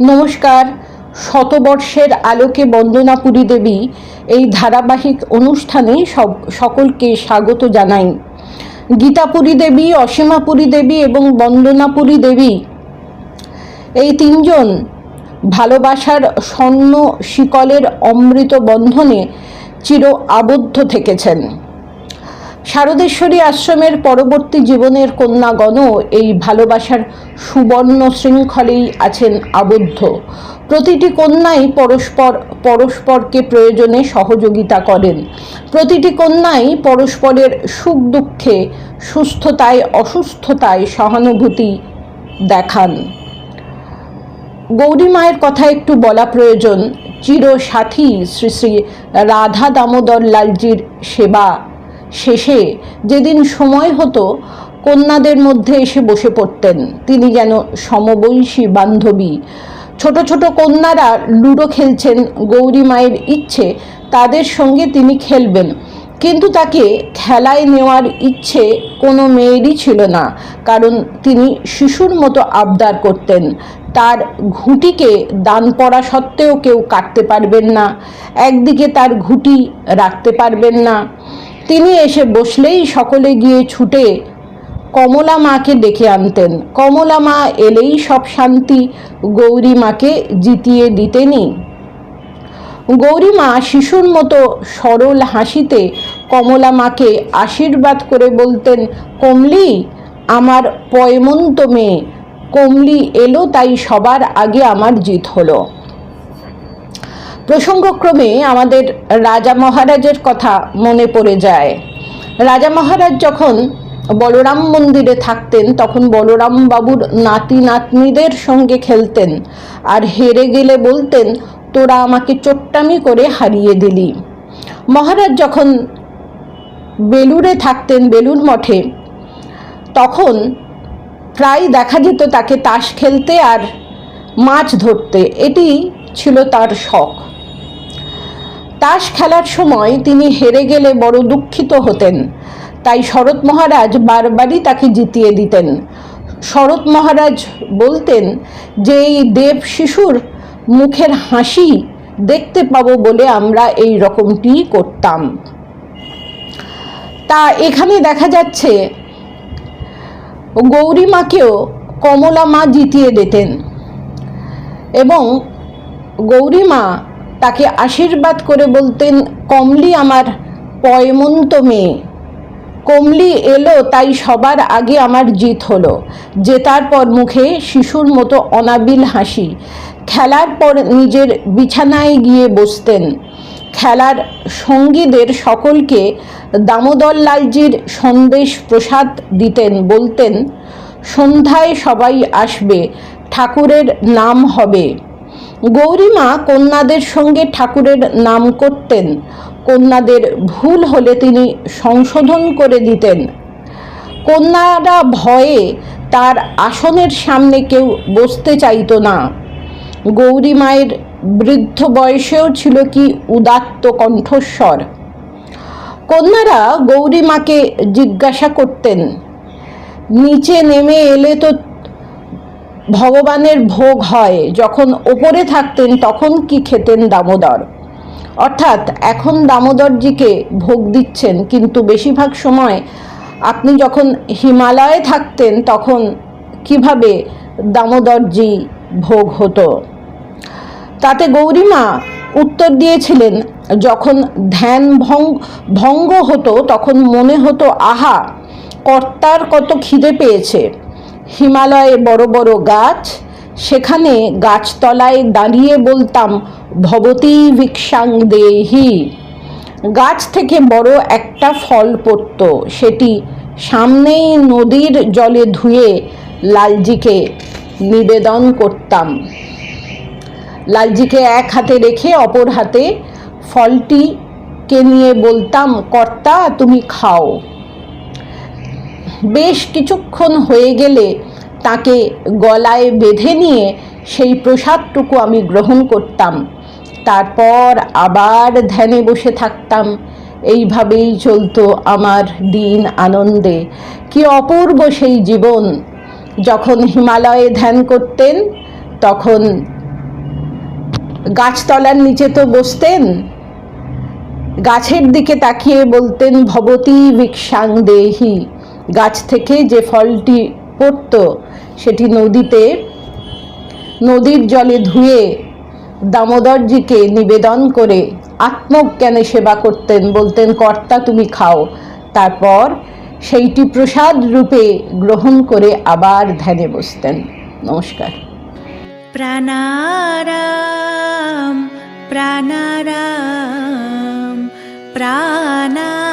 নমস্কার। শতবর্ষের আলোকে বন্দনাপুরী দেবী এই ধারাবাহিক অনুষ্ঠানে সব, সকলকে স্বাগত জানাই। গীতাপুরী দেবী, অসীমাপুরী দেবী এবং বন্দনাপুরী দেবী এই তিনজন ভালোবাসার স্বর্ণ শিকলের অমৃত বন্ধনে চির আবদ্ধ থেকেছেন। শারদেশ্বরী আশ্রমের পরবর্তী জীবনের কন্যাগণও এই ভালোবাসার সুবর্ণ শৃঙ্খলেই আছেন আবদ্ধ। প্রতিটি কন্যাই পরস্পর পরস্পরকে প্রয়োজনে সহযোগিতা করেন। প্রতিটি কন্যাই পরস্পরের সুখ দুঃখে, সুস্থতায়, অসুস্থতায় সহানুভূতি দেখান। গৌরী মায়ের কথা একটু বলা প্রয়োজন। চির সাথী শ্রী শ্রী রাধা দামোদর লালজির সেবা শেষে যেদিন সময় হতো, কন্যাদের মধ্যে এসে বসে পড়তেন। তিনি যেন সমবয়সী বান্ধবী। ছোট ছোট কন্যারা লুডো খেলছেন, গৌরী মায়ের ইচ্ছে, তাদের সঙ্গে তিনি খেলবেন। কিন্তু তাকে খেলায় নেওয়ার ইচ্ছে কোনো মেয়েরই ছিল না, কারণ তিনি শিশুর মতো আবদার করতেন। তার ঘুঁটিকে দান পড়া সত্ত্বেও কেউ কাটতে পারবেন না, একদিকে তার ঘুঁটি রাখতে পারবেন না। তিনি এসে বসলেই সকলে গিয়ে ছুটে কমলা মাকে ডেকে আনতেন। কমলা মা এলেই সব শান্তি গৌরী মাকে জিতিয়ে দিতেনি গৌরীমা শিশুর মতো সরল হাসিতে কমলা মাকে আশীর্বাদ করে বলতেন, কমলি, আমার পয়মন্ত মেয়ে, কমলি এলো তাই সবার আগে আমার জিত হলো। প্রসঙ্গক্রমে আমাদের রাজা মহারাজের কথা মনে পড়ে যায়। রাজা মহারাজ যখন বলরাম মন্দিরে থাকতেন, তখন বলরাম বাবুর নাতি নাতনিদের সঙ্গে খেলতেন আর হেরে গেলে বলতেন, তোরা আমাকে চোট্টামি করে হারিয়ে দিলি। মহারাজ যখন বেলুড়ে থাকতেন বেলুর মঠে, তখন প্রায় দেখা যেত তাকে তাস খেলতে আর মাছ ধরতে। এটি ছিল তার শখ। তাস খেলার সময় তিনি হেরে গেলে বড় দুঃখিত হতেন। তাই শরৎ মহারাজ বারবারই তাকে জিতিয়ে দিতেন। শরৎ মহারাজ বলতেন যে, এই দেব শিশুর মুখের হাসি দেখতে পাবো বলে আমরা এই রকমটি করতাম। তা এখানে দেখা যাচ্ছে, গৌরী মাকেও কমলা মা জিতিয়ে দিতেন। এবং গৌরী মা তাকে আশীর্বাদ করে বলতেন, কমলি আমার পয়মন্ত মেয়ে। কমলি এলো, তাই সবার আগে আমার জিত হলো। জেতার পর মুখে শিশুর মতো অনাবিল হাসি। খেলার পর নিজের বিছানায় গিয়ে বসতেন। খেলার সঙ্গীদের সকলকে দামোদর লালজির সন্দেশ প্রসাদ দিতেন, বলতেন, সন্ধ্যায় সবাই আসবে, ঠাকুরের নাম হবে। গৌরীমা কন্যাদের সঙ্গে ঠাকুরের নাম করতেন। কন্যাদের ভুল হলে তিনি সংশোধন করে দিতেন। কন্যারা ভয়ে তার আসনের সামনে কেউ বসতে চাইতো না। গৌরী মায়ের বৃদ্ধ বয়সেও ছিল কি উদাত্ত কণ্ঠস্বর। কন্যারা গৌরী মাকে জিজ্ঞাসা করতেন, নিচে নেমে এলে তো ভগবানের ভোগ হয়, যখন ওপরে থাকতেন তখন কি খেতেন দামোদর? অর্থাৎ এখন দামোদরজিকে ভোগ দিচ্ছেন, কিন্তু বেশিরভাগ সময় আপনি যখন হিমালয়ে থাকতেন তখন কীভাবে দামোদরজি ভোগ হতো? তাতে গৌরীমা উত্তর দিয়েছিলেন, যখন ধ্যান ভঙ্গ হতো তখন মনে হতো, আহা, কর্তার কত খিদে পেয়েছে। হিমালয়ে বড় বড় গাছ। সেখানে গাছতলায় দাঁড়িয়ে বলতাম, ভবতী ভিক্ষাং দেহি। গাছ থেকে বড় একটা ফল পড়ত। সেটি সামনেই নদীর জলে ধুয়ে লালজিকে নিবেদন করতাম। লালজিকে এক হাতে রেখে অপর হাতে ফলটিকে নিয়ে বলতাম, কর্তা, তুমি খাও। বেশ কিছুক্ষণ হয়ে গেলে তাকে গলায় বেঁধে নিয়ে সেই প্রসাদটুকু আমি গ্রহণ করতাম। তারপর আবার ধ্যানে বসে থাকতাম। এইভাবেই চলতো আমার দিন আনন্দে। কি অপূর্ব সেই জীবন। যখন হিমালয়ে ধ্যান করতেন, তখন গাছতলার নিচে তো বসতেন। গাছের দিকে তাকিয়ে বলতেন, ভবতী ভিক্ষাং দেহি। গাছ থেকে যে ফলটি পড়তো, সেটি নদীতে, নদীর জলে ধুয়ে দামোদরজিকে নিবেদন করে আত্মজ্ঞানে সেবা করতেন, বলতেন, কর্তা, তুমি খাও। তারপর সেইটি প্রসাদ রূপে গ্রহণ করে আবার ধ্যানে বসতেন। নমস্কার। প্রাণারাম প্রাণারাম প্রাণারাম।